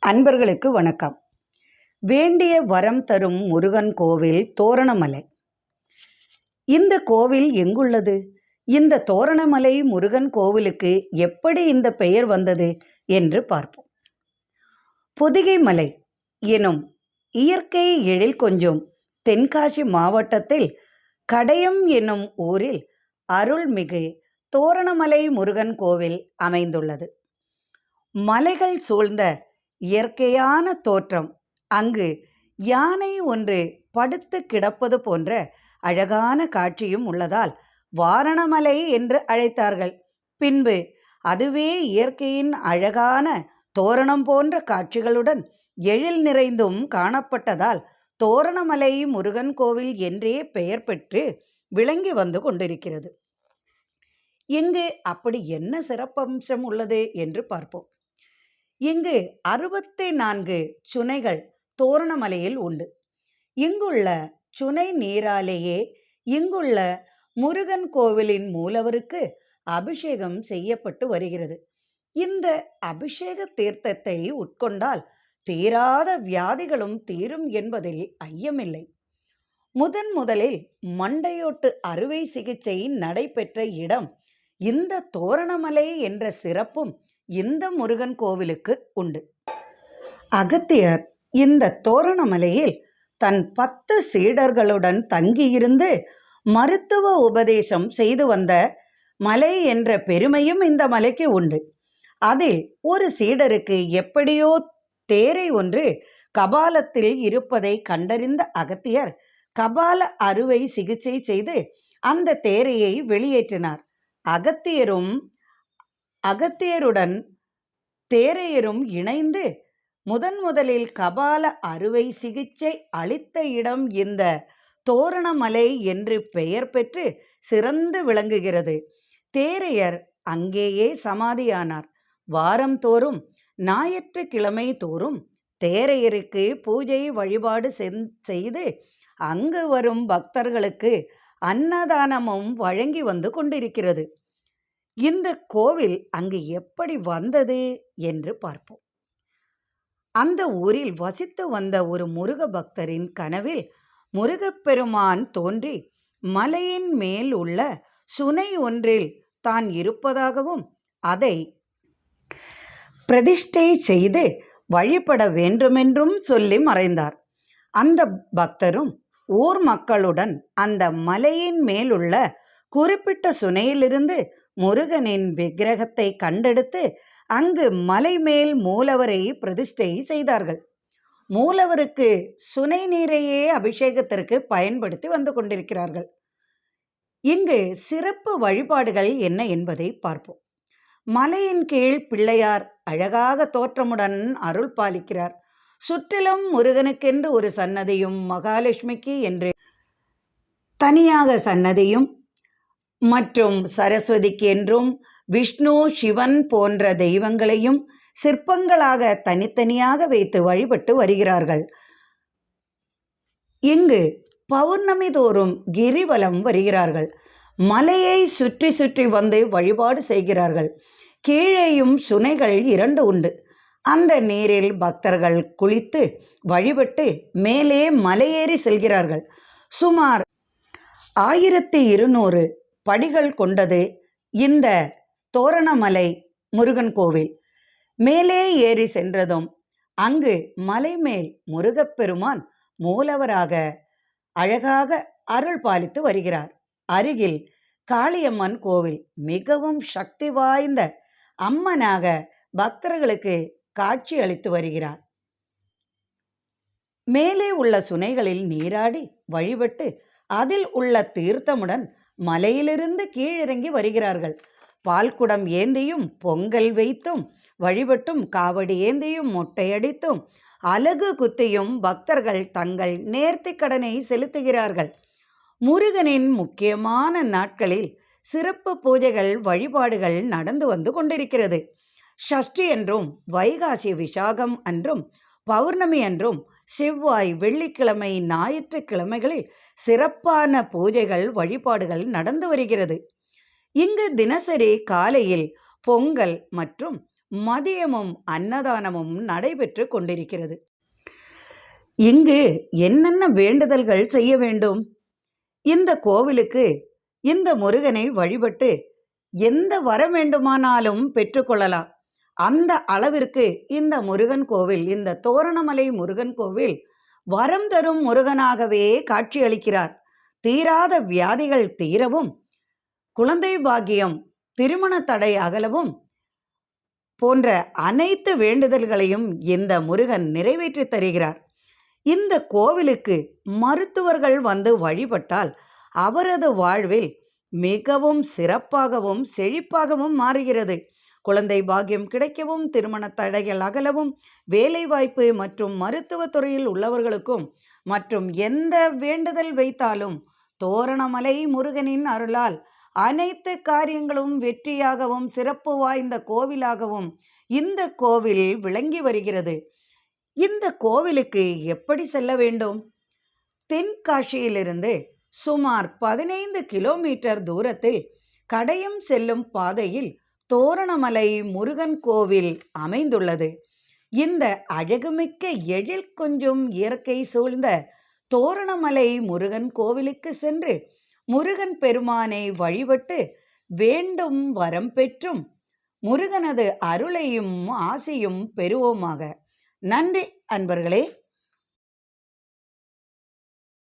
அன்பர்களுக்கு வணக்கம். வேண்டிய வரம் தரும் முருகன் கோவில் தோரணமலை. இந்த கோவில் எங்குள்ளது? இந்த தோரணமலை முருகன் கோவிலுக்கு எப்படி இந்த பெயர் வந்தது என்று பார்ப்போம். பொதிகை மலை எனும் இயற்கை எழில் கொஞ்சம் தென்காசி மாவட்டத்தில் கடையம் என்னும் ஊரில் அருள்மிகு தோரணமலை முருகன் கோவில் அமைந்துள்ளது. மலைகள் சூழ்ந்த இயற்கையான தோற்றம். அங்கு யானை ஒன்று படுத்து கிடப்பது போன்ற அழகான காட்சியும் உள்ளதால் வாரணமலை என்று அழைத்தார்கள். பின்பு அதுவே இயற்கையின் அழகான தோரணம் போன்ற காட்சிகளுடன் எழில் நிறைந்தும் காணப்பட்டதால் தோரணமலை முருகன் கோவில் என்றே பெயர் பெற்று விளங்கி வந்து கொண்டிருக்கிறது. இங்கு அப்படி என்ன சிறப்பம்சம் உள்ளது என்று பார்ப்போம். இங்கு அறுபத்தி நான்கு சுனைகள் தோரணமலையில் உண்டு. இங்குள்ள சுனை நீராலேயே இங்குள்ள முருகன் கோவிலின் மூலவருக்கு அபிஷேகம் செய்யப்பட்டு வருகிறது. இந்த அபிஷேக தீர்த்தத்தை உட்கொண்டால் தீராத வியாதிகளும் தீரும் என்பதில் ஐயமில்லை. முதன் முதலில் மண்டையோட்டு அறுவை சிகிச்சை நடைபெற்ற இடம் இந்த தோரணமலை என்ற சிறப்பும் இந்த முருகன் கோவிலுக்கு உண்டு. அகத்தியர் இந்த தோரணமலையில் தன் பத்து சீடர்களுடன் தங்கியிருந்து மருத்துவ உபதேசம் செய்து வந்த மலை என்ற பெருமையும் இந்த மலைக்கு உண்டு. அதில் ஒரு சீடருக்கு எப்படியோ தேரை ஒன்று கபாலத்தில் இருப்பதை கண்டறிந்த அகத்தியர் கபால அறுவை சிகிச்சை செய்து அந்த தேரையை வெளியேற்றினார். அகத்தியரும் அகத்தியருடன் தேரையரும் இணைந்து முதன் முதலில் கபால அறுவை சிகிச்சை அளித்த இடம் இந்த தோரணமலை என்று பெயர் பெற்று சிறந்து விளங்குகிறது. தேரையர் அங்கேயே சமாதியானார். வாரந்தோறும் ஞாயிற்றுக்கிழமை தோறும் தேரையருக்கு பூஜை வழிபாடு செய்து அங்கு வரும் பக்தர்களுக்கு அன்னதானமும் வழங்கி வந்து கொண்டிருக்கிறது. இந்த கோவில் அங்கு எப்படி வந்தது என்று பார்ப்போம். அந்த ஊரில் வசித்து வந்த ஒரு முருக பக்தரின் கனவில் முருகப்பெருமான் தோன்றி மலையின் மேல் உள்ள சுனை ஒன்றில் தான் இருப்பதாகவும் அதை பிரதிஷ்டை செய்து வழிபட வேண்டுமென்றும் சொல்லி மறைந்தார். அந்த பக்தரும் ஊர் மக்களுடன் அந்த மலையின் மேலுள்ள குறிப்பிட்ட சுனையிலிருந்து முருகனின் விக்கிரகத்தை கண்டெடுத்து அங்கு மலை மேல் மூலவரை பிரதிஷ்டை செய்தார்கள். மூலவருக்கு சுனை நீரையே அபிஷேகத்திற்கு பயன்படுத்தி வந்து கொண்டிருக்கிறார்கள். இங்கு சிறப்பு வழிபாடுகள் என்ன என்பதை பார்ப்போம். மலையின் கீழ் பிள்ளையார் அழகாக தோற்றமுடன் அருள் பாலிக்கிறார். சுற்றிலும் முருகனுக்கென்று ஒரு சன்னதியும் மகாலட்சுமிக்கு என்று தனியாக சன்னதியும் மற்றும் சரஸ்வதிக்கு என்றும் விஷ்ணு சிவன் போன்ற தெய்வங்களையும் சிற்பங்களாக தனித்தனியாக வைத்து வழிபட்டு வருகிறார்கள். இங்கு பௌர்ணமி தோறும் கிரிவலம் வருகிறார்கள். மலையை சுற்றி சுற்றி வந்து வழிபாடு செய்கிறார்கள். கீழேயும் சுனைகள் இரண்டு உண்டு. அந்த நீரில் பக்தர்கள் குளித்து வழிபட்டு மேலே மலையேறி செல்கிறார்கள். சுமார் ஆயிரத்தி இருநூறு படிகள் கொண்டது இந்த தோரணமலை முருகன் கோவில். மேலே ஏறி சென்றதும் அங்கு மலை மேல் முருகப்பெருமான் மூலவராக அழகாக அருள் பாலித்து வருகிறார். அருகில் காளியம்மன் கோவில் மிகவும் சக்தி வாய்ந்த அம்மனாக பக்தர்களுக்கு காட்சி அளித்து வருகிறார். மேலே உள்ள சுனைகளில் நீராடி வழிபட்டு அதில் உள்ள தீர்த்தமுடன் மலையிலிருந்து கீழிறங்கி வருகிறார்கள். பால்குடம் ஏந்தியும் பொங்கல் வைத்தும் வழிபட்டும் காவடி ஏந்தியும் மொட்டையடித்தும் அலகு குத்தியும் பக்தர்கள் தங்கள் நேர்த்தி கடனை செலுத்துகிறார்கள். முருகனின் முக்கியமான நாட்களில் சிறப்பு பூஜைகள் வழிபாடுகள் நடந்து வந்து கொண்டிருக்கிறது. ஷஷ்டி என்றும் வைகாசி விசாகம் அன்றும் பௌர்ணமி அன்றும் செவ்வாய் வெள்ளிக்கிழமை ஞாயிற்றுக்கிழமைகளில் சிறப்பான பூஜைகள் வழிபாடுகள் நடந்து வருகிறது. இங்கு தினசரி காலையில் பொங்கல் மற்றும் மதியமும் அன்னதானமும் நடைபெற்று கொண்டிருக்கிறது. இங்கு என்னென்ன வேண்டுதல்கள் செய்ய வேண்டும்? இந்த கோவிலுக்கு இந்த முருகனை வழிபட்டு எந்த வர வேண்டுமானாலும் பெற்றுக்கொள்ளலாம் அந்த அளவிற்கு இந்த முருகன் கோவில் இந்த தோரணமலை முருகன் கோவில் வரம் தரும் முருகனாகவே காட்சியளிக்கிறார். தீராத வியாதிகள் தீரவும் குழந்தை பாக்கியம் திருமண தடை அகலவும் போன்ற அனைத்து வேண்டுதல்களையும் இந்த முருகன் நிறைவேற்றி தருகிறார். இந்த கோவிலுக்கு மருத்துவர்கள் வந்து வழிபட்டால் அவரது வாழ்வில் மிகவும் சிறப்பாகவும் செழிப்பாகவும் மாறுகிறது. குழந்தை பாக்கியம் கிடைக்கவும் திருமண தடைகள் அகலவும் வேலைவாய்ப்பு மற்றும் மருத்துவத் துறையில் உள்ளவர்களுக்கும் மற்றும் எந்த வேண்டுதல் வைத்தாலும் தோரணமலை முருகனின் அருளால் அனைத்து காரியங்களும் வெற்றியாகவும் சிறப்பு வாய்ந்த கோவிலாகவும் இந்த கோவில் விளங்கி வருகிறது. இந்த கோவிலுக்கு எப்படி செல்ல வேண்டும்? தென்காசியிலிருந்து சுமார் பதினைந்து கிலோமீட்டர் தூரத்தில் கடையும் செல்லும் பாதையில் தோரணமலை முருகன் கோவில் அமைந்துள்ளது. இந்த அழகுமிக்க எழில் கொஞ்சம் இயற்கை சூழ்ந்த தோரணமலை முருகன் கோவிலுக்கு சென்று முருகன் பெருமானை வழிபட்டு வேண்டும் வரம் பெற்றும் முருகனது அருளையும் ஆசையும் பெறுவோமாக. நன்றி அன்பர்களே.